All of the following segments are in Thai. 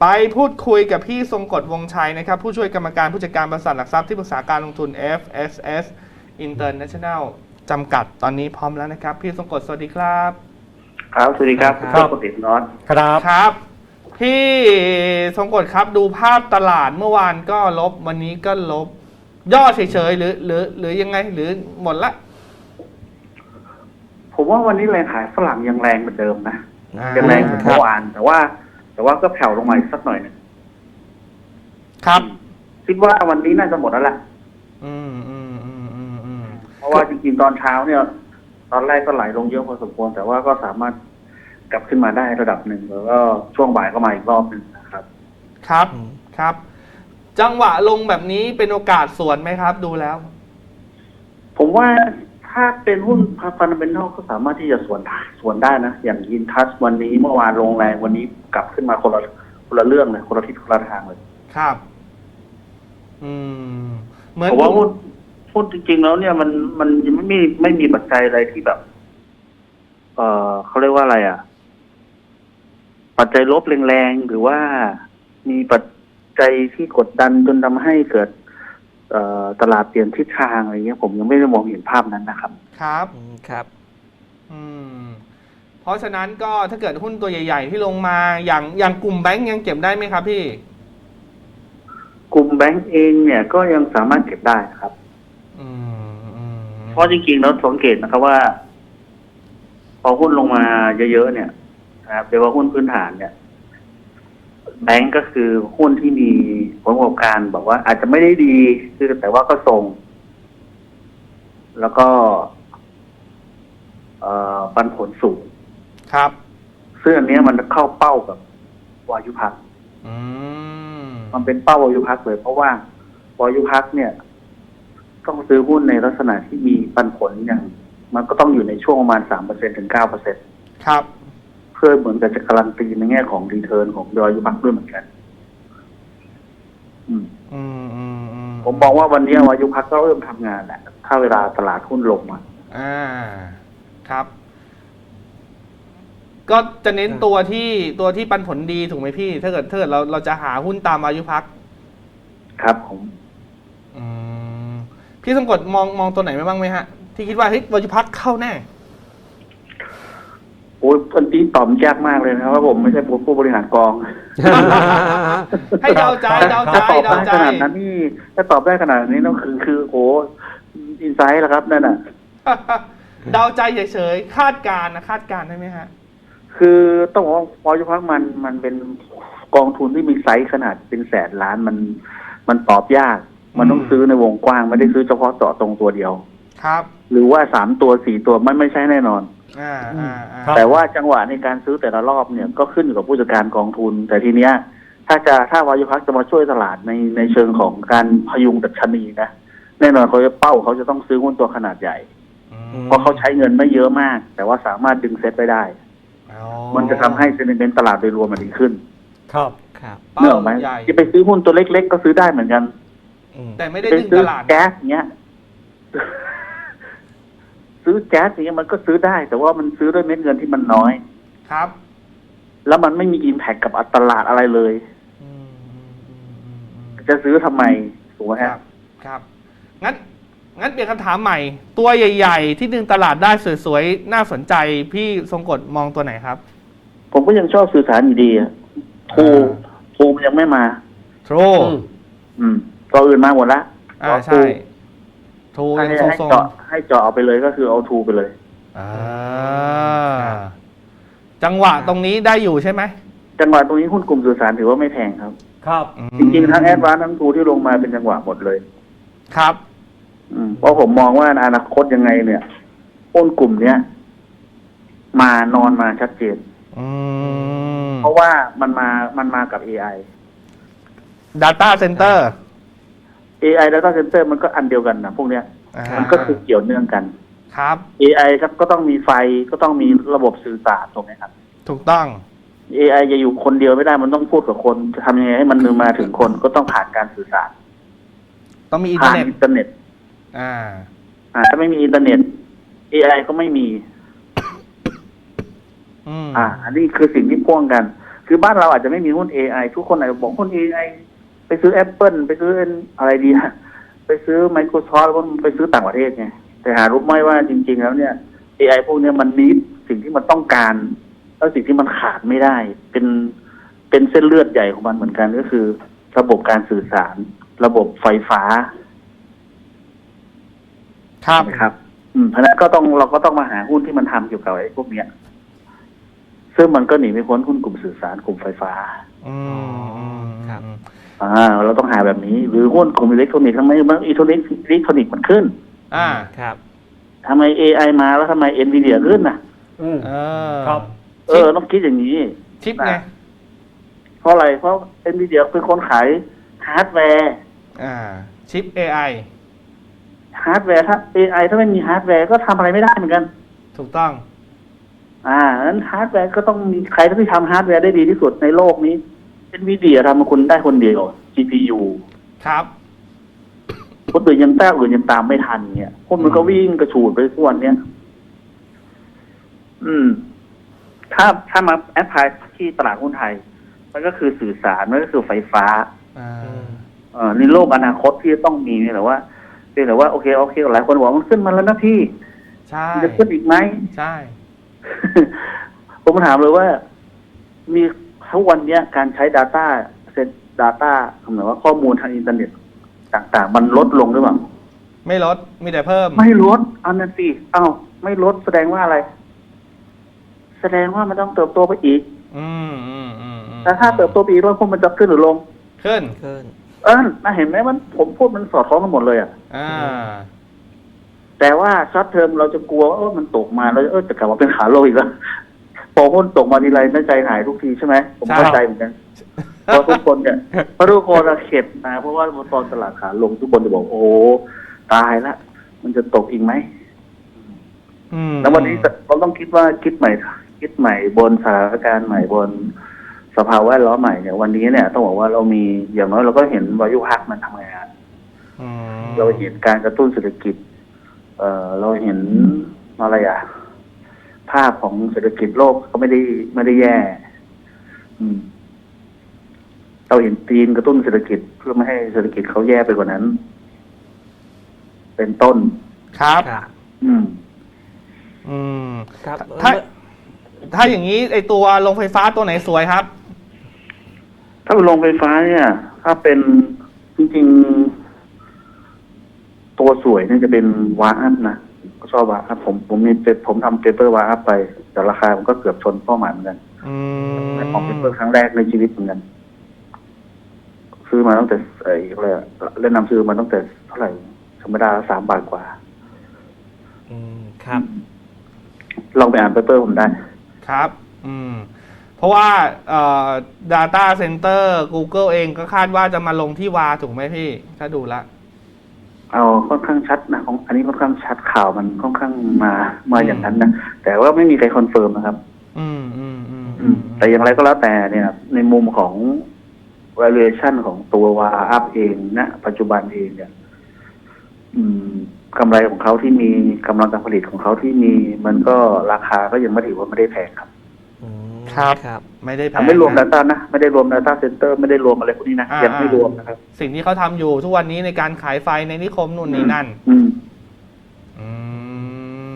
ไปพูดคุยกับพี่ทรงกฎวงชัยนะครับ ผู้ช่วยกรรมการผู้จัดการบริษัทหลักทรัพย์ที่ปรึกษาการลงทุน FSS International จำกัดตอนนี้พร้อมแล้วนะครับ พี่ทรงกฎสวัสดีครับ ครับ สวัสดีครับครับปกติน็อตครับครับ พี่ทรงกฎครับดูภาพตลาดเมื่อวานก็ลบ วันนี้ก็ลบ ย่อเฉยๆหรือหรือ หรือยังไงหรือหมดละ ผมว่าวันนี้แรงขายฝรั่งยังแรงเหมือนเดิมนะอ่ายังแรงเหมือนเมื่อวานแต่ว่า แต่ว่าก็แผ่วลงมาอีกสักหน่อยหนึงครับ คิดว่าวันนี้น่าจะหมดแล้วแหละอืมอืมอืมอืมอืมเพราะว่าจริงๆตอนเช้าเนี่ย ตอนแรกก็ไหลลงเยอะพอสมควร แต่ว่าก็สามารถกลับขึ้นมาได้ระดับหนึ่งแล้วก็ช่วงบ่ายก็มาอีกรอบหนึ่งนะครับ ครับอืมครับ จังหวะลงแบบนี้เป็นโอกาสสวนไหมครับ ดูแล้ว ผมว่า ถ้าเป็นหุ้นฟันเดเมนทัลก็สามารถที่จะสวนได้สวนได้นะ อย่างยินทัชวันนี้เมื่อวานลงแรงวันนี้กลับขึ้นมาคนละคนละเรื่องเลยคนละทิศคนละทางเลยครับ อืม เหมือนผมว่าหุ้นหุ้นจริง ๆ แล้วเนี่ยมันมันยังไม่มีไม่มีปัจจัยอะไรที่แบบ เออเขาเรียกว่าอะไร อะ ปัจจัยลบแรงๆหรือว่ามีปัจจัยที่กดดันจนทำให้เกิดเอ่อ ตลาดเปลี่ยนทิศทางอะไรเงี้ยผมยังไม่ได้มองเห็นภาพนั้นนะครับ ครับอืมครับ อืมเพราะฉะนั้นก็ถ้าเกิดหุ้นตัวใหญ่ ๆ ที่ลงมาอย่างอย่างกลุ่มแบงก์ยังเก็บได้ไหมครับพี่กลุ่มแบงก์เองเนี่ยก็ยังสามารถเก็บได้ครับ อืมอืมเพราะจริงๆแล้วสังเกตนะครับว่า พอหุ้นลงมาเยอะๆเนี่ยนะครับโดยเฉพาะหุ้นพื้นฐานเนี่ย แบงก์ก็คือหุ้นที่มีผลประกอบการบอกว่าอาจจะไม่ได้ดีคือแต่ว่าก็ทรง แล้วก็เอ่อปันผลสูง ครับ ซึ่งอันเนี้ยมันเข้าเป้ากับวายุพักอืมมันเป็นเป้าวายุพักเลย เพราะว่าวายุพักเนี่ย ต้องซื้อหุ้นในลักษณะที่มีปันผลอย่าง มันก็ต้องอยู่ในช่วงประมาณสามเปอร์เซ็นถึงเก้าเปอร์เซ็นครับเพื่อเหมือนกับจะการันตีในแง่ของรีเทิร์นของวายุพักด้วยเหมือนกัน อืมอืมอืมอืมผมมองว่าวันนี้วายุพักก็เริ่มทำงานแหละถ้าเวลาตลาดหุ้นลงมาอ่า ครับ ก็จะเน้นตัวที่ตัวที่ปันผลดีถูกไหมพี่ ถ้าเกิดถ้าเกิดเราเราจะหาหุ้นตามอายุพัก ครับผมอืมพี่สมกดมองมองตัวไหนไว้บ้างไหมฮะ ที่คิดว่าเฮ้ยวายุพักเข้าแน่ โอ้ยอันนี้ตอบยากมากเลยนะครับว่าผมไม่ใช่ผู้บริหารกอง ให้เดาใจเดาใจถ้าตอบเดาได้ใจขนาดนั้นนี่ถ้าตอบได้ขนาดนี้ต้องคือคือโอ้อินไซต์แล้วครับนั่นน่ะ เดาใจเฉยๆคาดการณ์นะคาดการณ์ได้ไหมฮะ คือต้องบอกว่าพอยุพักมันมันเป็นกองทุนที่มีไซส์ขนาดเป็นแสนล้านมัน มันตอบยาก มันต้องอืมซื้อในวงกว้าง ไม่ได้ซื้อเฉพาะเจาะตรงตัวเดียว ครับ หรือว่าสามตัวสี่ตัวมันไม่ใช่แน่นอน อ่าอ่าอ่าครับ แต่ว่าจังหวะในการซื้อแต่ละรอบเนี่ยก็ขึ้นอยู่กับผู้จัดการกองทุน แต่ทีเนี้ย ถ้าจะถ้าวายุพักจะมาช่วยตลาดในในเชิงของการพยุงดัชนีนะแน่นอนเขาจะเป้าเขาจะต้องซื้อหุ้นตัวขนาดใหญ่อืเพราะเขาใช้เงินไม่เยอะมาก แต่ว่าสามารถดึงเซ็ตไปได้ อ๋อมันจะทำให้เซนิเมนต์ตลาดโดยรวมมันดีขึ้นครับ ครับเป้าเนื่ออกไหมใหญ่จะไปซื้อหุ้นตัวเล็ก ๆ ก็ซื้อได้เหมือนกันอืมแต่ไม่ได้ไปดึงซื้ตอลาด แก๊สเงี้ย ซื้อแก๊สอย่างเงี้ยมันก็ซื้อได้ แต่ว่ามันซื้อด้วยเม็ดเงินที่มันน้อย ครับ แล้วมันไม่มีอิมแพคกับตลาดอะไรเลยอืมอืมอืมอืมอืมจะซื้อทำไมถูกไหมคฮะรับ ครับ งั้น งั้นเปลี่ยนคำถามใหม่ ตัวใหญ่ ๆ ที่ดึงตลาดได้สวยๆ น่าสนใจ พี่ทรงกฎมองตัวไหนครับ ผมก็ยังชอบสื่อสารอยู่ดีอะทูอ่าทูมันยังไม่มาโทรอืมอืมตัวอื่นมาหมดละอ่ารอใช่โทรให้ยังให้ทรงเจาะให้เจาะเอาไปเลยก็คือเอาทูไปเลย ๆอ่าจังหวะตรงนี้ได้อยู่ใช่ไหมจังหวะตรงนี้หุ้นกลุ่มสื่อสารถือว่าไม่แพงครับ ครับ อืมจริงๆทั้งแอดวานทั้งทูที่ลงมาเป็นจังหวะหมดเลย ครับ อืมเพราะผมมองว่าอนาคตยังไงเนี่ยหุ้นกลุ่มเนี้ยมานอนมาชัดเจน อืม เพราะว่ามันมามันมากับ AI Data Center AI Data Center มันก็อันเดียวกันนะพวกเนี้ยอ่ามันก็คือเกี่ยวเนื่องกัน ครับ AI ครับก็ต้องมีไฟก็ต้องมีระบบสื่อสารถูกไหมครับ ถูกต้อง AI จะอยู่คนเดียวไม่ได้มันต้องพูดกับคนจะทำยังไงให้มันมาถึงคนก็ต้องผ่านการสื่อสารต้องมีอินเทอผ่านร์เน็ตอินเทอร์เน็ตอ่า อ่าถ้าไม่มีอินเทอร์เน็ต AI ก็ไม่มี อืมอ่า อันนี้คือสิ่งที่พ่วงกัน คือบ้านเราอาจจะไม่มีหุ้น AI ทุกคนอาจจะบอกหุ้น AI ไปซื้อ Apple ไปซื้ออะไรดีอะไปซื้อ Microsoft แล้วก็ไปซื้อต่างประเทศไงแต่หารู้ไหมว่าจริง ๆ แล้วเนี่ย AI พวกเนี้ยมันนิดสิ่งที่มันต้องการ แล้วสิ่งที่มันขาดไม่ได้ เป็นเป็นเส้นเลือดใหญ่ของมันเหมือนกันก็คือ ระบบการสื่อสาร ระบบไฟฟ้า ครับนะครับ อืมเพราะฉะนั้นก็ต้องเราก็ต้องมาหาหุ้นที่มันทำเกี่ยวกับไอ้พวกเนี้ยซึ่งมันก็หนีไม่พ้นหุ้นกลุ่มสื่อสารกลุ่มไฟฟ้า อืมอืมครับ อ่าเราต้องหาแบบนี้ หรือหุ้นกลุ่มอิเล็กทรอนิกส์ทำไมมันอิเล็กทรอนิกส์อิเล็กทรอนิกส์มันขึ้นอ่าครับทำไม AI มาแล้วทำไม NVIDIA ขึ้นน่ะ อืมเออครับเออต้องคิดอย่างนี้ ชิปไงเพราะอะไร เพราะ NVIDIA เป็นคนขายฮาร์ดแวร์อ่า ชิป AI ฮาร์ดแวร์ถ้า AI ถ้าไม่มีฮาร์ดแวร์ก็ทำอะไรไม่ได้เหมือนกัน ถูกต้อง อ่านั้นฮาร์ดแวร์ก็ต้องมีใครที่ทำฮาร์ดแวร์ได้ดีที่สุดในโลกนี้ NVIDIA ทำมาคุณได้คนเดียว GPU ครับคนอื่นยังแต้อื่นยังตามไม่ทันเนี่ยคนมันก็วิ่งกระฉูดไปทุกวันเนี่ยอืม ถ้าถ้ามาแอพพลายที่ตลาดหุ้นไทย มันก็คือสื่อสารมันก็คือไฟฟ้าอ่าเอ่อในโลกอนาคตที่จะต้องมีเนี่ยแต่ว่าเพียงแต่ว่าโอเคโอเคหลายคนบอกว่ามันขึ้นมาแล้วนะพี่ใช่มันจะขึ้นอีกไหมใช่ ผมถามเลยว่า มี ทุกวันเนี้ยการใช้ Data เซต Data หมายว่าข้อมูลทางอินเทอร์เน็ตต่างๆ มันลดลงหรือเปล่าไม่ลดมีแต่เพิ่ม ไม่ลดอันนั้นสิเอ้าไม่ลดแสดงว่าอะไร แสดงว่ามันต้องเติบโตไปอีก อืมอืมอืมอืมแต่ถ้าเติบโตไปอีกแล้วพวกมันจะขึ้นหรือลง ขึ้นขึ้น เออน่าเห็นไหมมันผมพูดมันสอดคล้องกันหมดเลยอะอ่า แต่ว่าช็อตเทอมเราจะกลัวว่าเออมันตกมาแล้วเออจะกลับมาเป็นขาลงอีกแล้ว พอหุ้นตกมาทีไรน่าใจหายทุกทีใช่ไหมผมเข้าใจเหมือนกันเพราะทุกคนเนี่ยเพราะทุกคนอะเข็ดนะเพราะว่าตอนตลาดขาลงทุกคนจะบอกโอ้ตายละมันจะตกอีกไหมอืมแล้ววันนี้เราต้องคิดว่าคิดใหม่ คิดใหม่บนสถานการณ์ใหม่บนสภาวะแวดล้อมใหม่เนี่ยวันนี้เนี่ย ต้องบอกว่าเรามีอย่างน้อยเราก็เห็นวายุพักมันทำงานอืมเราเห็นการกระตุ้นเศรษฐกิจ เอ่อเราเห็นอะไรอะ ภาพของเศรษฐกิจโลกก็ไม่ได้ไม่ได้แย่ อืม เราเห็นจีนกระตุ้นเศรษฐกิจเพื่อไม่ให้เศรษฐกิจเขาแย่ไปกว่านั้น เป็นต้น ครับ ครับอืม อืม ครับถ้า ถ้าอย่างนี้ไอตัวโรงไฟฟ้าตัวไหนสวยครับ ถ้าเป็นโรงไฟฟ้าเนี่ย ถ้าเป็นจริง ๆ ตัวสวยเนี่ยจะเป็นวาอัพนะก็ ชอบวาอัพผมผมมีเปผมทำเปเปอร์วาอัพไป แต่ราคามันก็เกือบชนเป้าหมายเหมือนกันอืมในของเปเปอร์ครั้งแรกในชีวิตเหมือนกันซื้อมาตั้งแต่ไอ้อะไรอะเล่นนำซื้อมาตั้งแต่เท่าไหร่ธรรมดาสามบาทกว่าอืมครับลองไปอ่านเปเปอร์ผมได้ ครับ อืม เพราะว่าเอ่อ data center Google เองก็คาดว่าจะมาลงที่วาถูกไหมพี่ ถ้าดูละ เอาค่อนข้างชัดนะของอันนี้ค่อนข้างชัดข่าวมันค่อนข้างมามาอย่างนั้นนะแต่ว่าไม่มีใครคอนเฟิร์มนะครับ อืมอืมอืมอืมแต่อย่างไรก็แล้วแต่เนี่ย ในมุมของ valuation ของตัววาอัพเองนะปัจจุบันเองเนี่ย อืมกำไรของเขาที่มีกำลังการผลิตของเขาที่มี มันก็ราคาก็ยังไม่ถือว่าไม่ได้แพงครับอืม ครับ ครับ ไม่ได้แพอะงไม่รวม นะ Data นะ ไม่ได้รวม Data Center ไม่ได้รวมอะไรพวกนี้นะ อ่ายั ยังไม่รวมนะครับ สิ่งที่เขาทำอยู่ทุกวันนี้ในการขายไฟในนิคมนู่นนี่นั่น อืม อื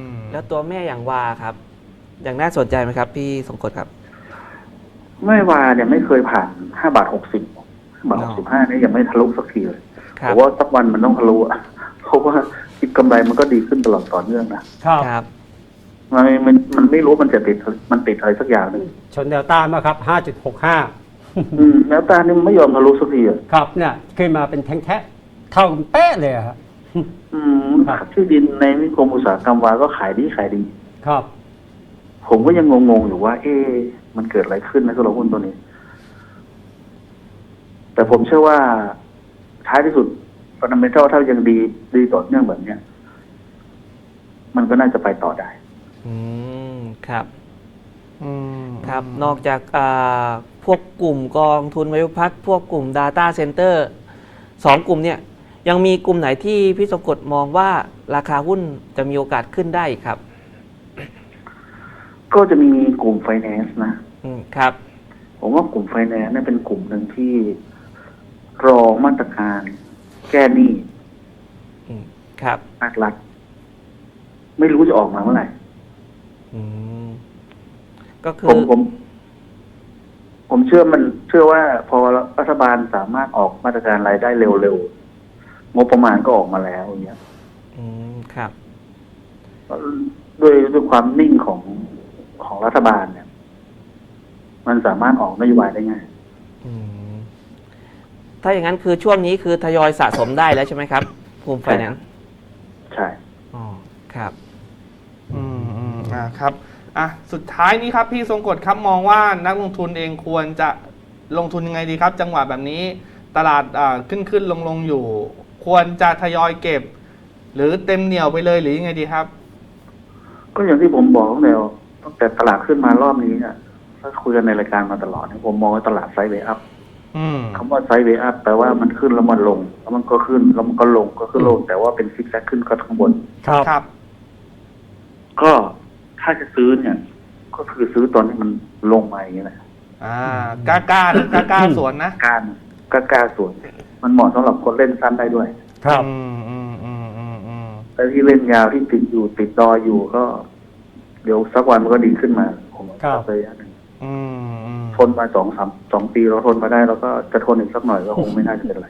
มแล้วตัวแม่อย่างวาครับ อย่างน่าสนใจไหมครับ พี่สงกฎครับ ไม่ว่าเนี่ยไม่เคยผ่านห้าบาทหกสิบห้าบาทหกสิบห้าเนี่ยยังไม่ทะลุสักทีเลยครัแต่บว่าสักวันมันต้องทะลุอะเพราะว่าคิดกำไรมันก็ดีขึ้นตลอดต่อเนื่องนะครับ ครับ มันมันมันไม่รู้มันจะติดมันติดอะไรสักอย่างหนึ่งชนเดลต้ามาครับ 5.65 อืมแล้วตานี่มันไม่ยอมทะลุสักทีอะครับเนี่ยขึ้นมาเป็นแท่งแท้เท่ากันเป๊ะเลยอะครับ อืมครับ ที่ดินในนิคมอุตสาหกรรมวาก็ขายดีขายดี ครับ ผมก็ยังงงๆอยู่ว่า เอ๊ะมันเกิดอะไรขึ้นนะสำหรับหุ้นตัวนี้ แต่ผมเชื่อว่าท้ายที่สุดฟันดัมเบลถ้ายังดีดีต่อเนื่องแบบเนี้ย มันก็น่าจะไปต่อได้ อืมครับ อืมครับ นอกจากอ่าพวกกลุ่มกองทุนวายุพักพวกกลุ่ม Data Center สองกลุ่มเนี่ย ยังมีกลุ่มไหนที่พี่สงกฎมองว่าราคาหุ้นจะมีโอกาสขึ้นได้อีกครับ ก็จะมีกลุ่มไฟแนนซ์นะ อืมครับผผมว่ากลุ่มไฟแนนซ์เนี่ยเป็นกลุ่มหนึ่งที่รอมาตรการแก้หนี้อืมครับ ภาครัฐไม่รู้จะออกมาเมื่อไหร่ อืมก็คืผมอผม ผมเชื่อมันเชื่อว่าพอรัฐบาลสามารถออกมาตรการรายได้เร็วๆงบประมาณก็ออกมาแล้วอย่างเงี้ยอืมครับ ด้วยด้วยความนิ่งของของรัฐบาลเนี่ย มันสามารถออกนโยบายได้ง่าย อืมถ้าอย่างนั้นคือช่วงนี้คือทยอยสะสมได้แล้วใช่ไหมครับภูมิไฟแนนซ์ใช่ อ๋อครับอืม อืมอ่าครับอะสุดท้ายนี้ครับพี่ทรงกฎครับมองว่านักลงทุนเองควรจะลงทุนยังไงดีครับ จังหวะแบบนี้ตลาดอ่าขึ้นขึ้นลงลงอยู่ ควรจะทยอยเก็บ หรือเต็มเหนียวไปเลยหรือยังไงดีครับ ก็อย่างที่ผมบอกตั้งแต่ตั้งแต่ตลาดขึ้นมารอบนี้เนี่ยถ้าคุยกันในรายการมาตลอดเนี่ยผมมองว่าตลาดไซด์เวย์อัพอืม คำว่าไซด์เวย์อัพแปลว่ามันขึ้นแล้วมันลงแล้วมันก็ขึ้นแล้วมันก็ลงก็ขึ้นลง แต่ว่าเป็นซิกแซกขึ้นก็ข้างบน ครับ ครับก็ ถ้าจะซื้อเนี่ย ก็คือซื้อตอนที่มันลงมาอย่างเงี้ยแหละอ่ากล้ากล้านะกล้ากล้าสวนนะการก็กล้าส่วน มันเหมาะสำหรับคนเล่นสั้นได้ด้วย ครับ อืมอืมอืมอืมอืมแต่ที่เล่นยาวที่ติดอยู่ติดดอยอยู่ก็ เดี๋ยวสักวันมันก็ดีขึ้นมา ผมว่าครับสักระยะหนึ่งอืมอืมทนมาสองสามสองปีเราทนมาได้เราก็จะทนอีกสักหน่อยก็คงไม่น่าจะเป็นไร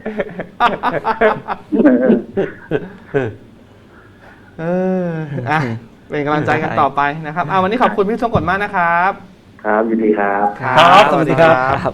เอออะ เป็นกำลังใจกันต่อไปนะครับอ่าวันนี้ขอบคุณพี่ทรงกฎมากนะครับ ครับยินดีครับ ครับสวัสดีครับครับ